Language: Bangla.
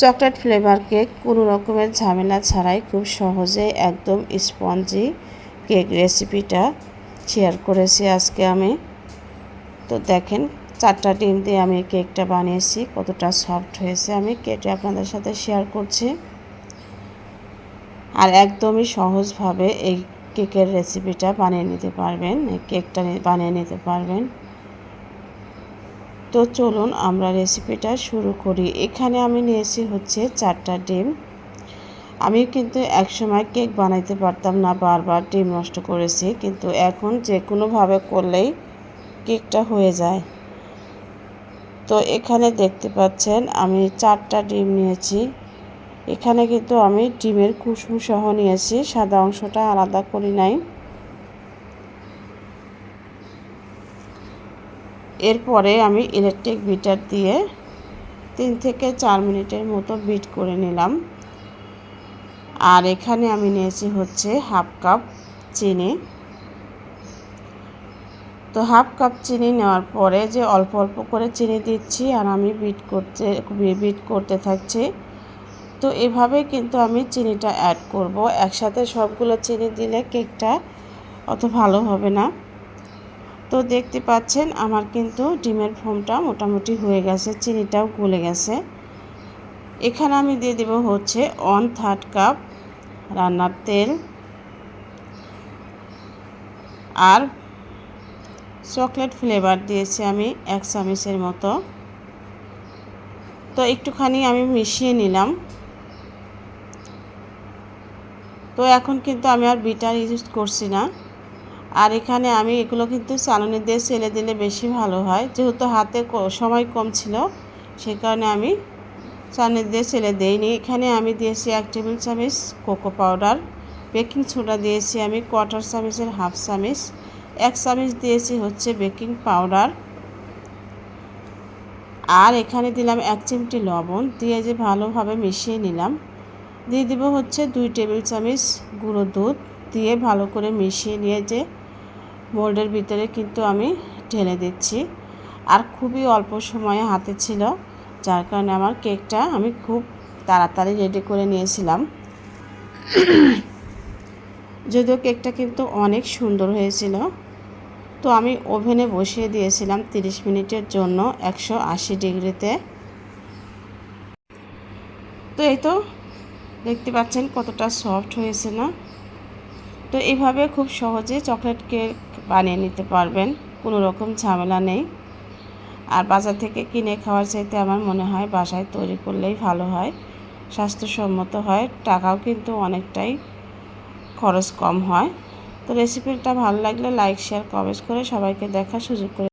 চকলেট ফ্লেভার কেক কোনো রকমের ঝামেলা ছাড়াই খুব সহজে একদম স্পঞ্জি কেক রেসিপিটা শেয়ার করেছি আজকে আমি। তো দেখেন, চারটা ডিম দিয়ে আমি কেকটা বানিয়েছি, কতটা সফট হয়েছে আমি কেটে আপনাদের সাথে শেয়ার করছি। আর একদমই সহজভাবে এই কেকের রেসিপিটা বানিয়ে নিতে পারবেন কেকটা বানিয়ে নিতে পারবেন। তো চলুন আমরা রেসিপিটা শুরু করি। এখানে আমি নিয়েছি হচ্ছে চারটা ডিম। আমি কিন্তু একসময় কেক বানাইতে পারতাম না, বারবার ডিম নষ্ট করেছি। কিন্তু এখন যে কোনোভাবে করলেই কেকটা হয়ে যায়। তো এখানে দেখতে পাচ্ছেন, আমি চারটা ডিম নিয়েছি। এখানে কিন্তু আমি ডিমের কুসুম সহ নিয়েছি, সাদা অংশটা আলাদা করি নাই। এরপরে আমি ইলেকট্রিক বিটার দিয়ে তিন থেকে চার মিনিটের মতো বিট করে নিলাম। আর এখানে আমি নিয়েছি হচ্ছে হাফ কাপ চিনি। তো হাফ কাপ চিনি নেওয়ার পরে যে অল্প অল্প করে চিনি দিচ্ছি আর আমি বিট করতে বিট করতে থাকছি। তো এভাবে কিন্তু আমি চিনিটা অ্যাড করব। একসাথে সবগুলো চিনি দিলে কেকটা অত ভালো হবে না। তো দেখতে পাচ্ছেন, আমার কিন্তু ডিমের ফোমটা মোটামুটি হয়ে গেছে, চিনিটাও গলে গেছে। এখানে আমি দিয়ে দেব হচ্ছে ওয়ান থার্ড কাপ রান্নার তেল আর চকলেট ফ্লেভার দিয়েছি আমি এক চামচের মতো। তো একটুখানি আমি মিশিয়ে নিলাম। তো এখন কিন্তু আমি আর বিটার ইউজ করছি না। আর এখানে আমি এগুলো কিন্তু চালনি দিয়ে চেলে দিলে বেশি ভালো হয়। যেহেতু হাতে সময় কম ছিল, সে কারণে আমি চালনি দিয়ে চেলে দিইনি। এখানে আমি দিয়েছি এক টেবিল চামচ কোকো পাউডার, বেকিং সোডা দিয়েছি আমি কোয়ার্টার চামচের হাফ চামচ, এক চামচ দিয়েছি হচ্ছে বেকিং পাউডার। আর এখানে দিলাম এক চিমটি লবণ, দিয়ে যে ভালোভাবে মিশিয়ে নিলাম। দিয়ে দিব হচ্ছে দুই টেবিল চামচ গুঁড়ো দুধ, দিয়ে ভালো করে মিশিয়ে নিয়ে যে মোল্ডের ভিতরে কিন্তু আমি ঢেলে দিচ্ছি। আর খুবই অল্প সময়ে হাতে ছিল, যার কারণে আমার কেকটা আমি খুব তাড়াতাড়ি রেডি করে নিয়েছিলাম। যদিও কেকটা কিন্তু অনেক সুন্দর হয়েছিল। তো আমি ওভেনে বসিয়ে দিয়েছিলাম 30 মিনিটের জন্য একশো আশি ডিগ্রিতে। তো এই তো দেখতে পাচ্ছেন কতটা সফট হয়েছে না? তো এভাবে খুব সহজে চকলেট কেক বানিয়ে নিতে পারবেন, কোনো রকম ঝামেলা নেই। আর বাজার থেকে কিনে খাওয়ার চাইতে আমার মনে হয় বাসায় তৈরি করলেই ভালো হয়, স্বাস্থ্যসম্মত হয়, টাকাও কিন্তু অনেকটাই খরচ কম হয়। তো রেসিপিটা ভালো লাগলে লাইক শেয়ার কমেন্ট করে সবাইকে দেখার সুযোগ করে